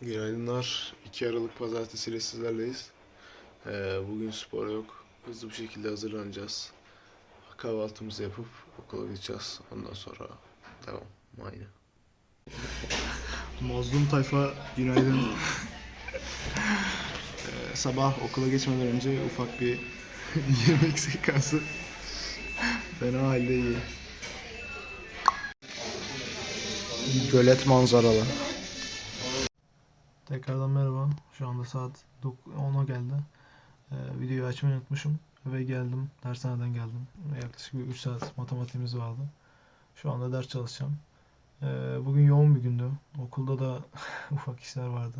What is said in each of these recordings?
Günaydınlar. 2 Aralık Pazartesi ile sizlerleyiz. Ee, bugün spor yok. Hızlı bir şekilde hazırlanacağız. Kahvaltımızı yapıp okula gideceğiz. Ondan sonra devam. Aynı. Mazlum tayfa günaydın. Ee, sabah okula geçmeden önce ufak bir yemek sekansı. Fena halde iyi. Gölet manzaralı. Tekrardan merhaba. Şu anda saat 10'a geldi. Ee, videoyu açmayı unutmuşum ve geldim. Dershaneden geldim. Yaklaşık bir 3 saat matematiğimiz vardı. Şu anda ders çalışacağım. Ee, bugün yoğun bir gündü. Okulda da ufak işler vardı.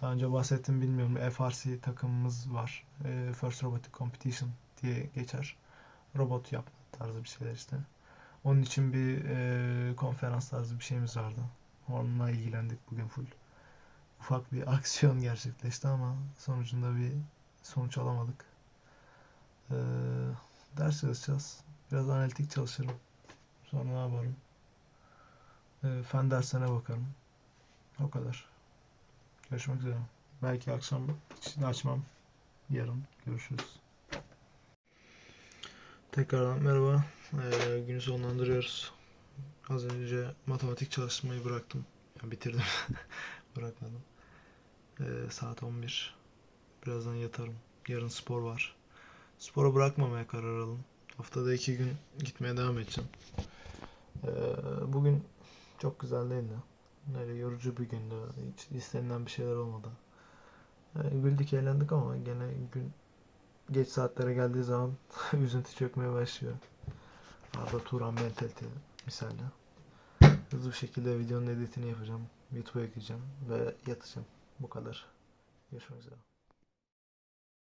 Daha önce bahsettim bilmiyorum. FRC takımımız var. Ee, First Robotic Competition diye geçer. Robot yapma tarzı bir şeyler işte. Onun için bir e, konferans tarzı bir şeyimiz vardı. Onunla ilgilendik bugün full. Ufak bir aksiyon gerçekleşti ama sonucunda bir sonuç alamadık. Ee, ders çalışacağız. Biraz analitik çalışırım. Sonra ne yaparım? E, fen derslerine bakarım. O kadar. Görüşmek üzere. Belki akşam hiç açmam. Yarın görüşürüz. Tekrardan merhaba. Ee, günü sonlandırıyoruz. Az önce matematik çalışmayı bıraktım. Ya bitirdim. Bırakmadım. Ee, saat 11. Birazdan yatarım. Yarın spor var. Spora bırakmamaya karar aldım. Haftada iki gün gitmeye devam edeceğim. Ee, bugün çok güzel değildi. Öyle yorucu bir gündü. Hiç istenilen bir şeyler olmadı. Ee, güldük eğlendik ama gene gün geç saatlere geldiği zaman üzüntü çökmeye başlıyor. Arda Turan mentalite misali. Hızlı bir şekilde videonun editini yapacağım. YouTube'a ekleyeceğim ve yatacağım. Bu kadar. Görüşmek üzere.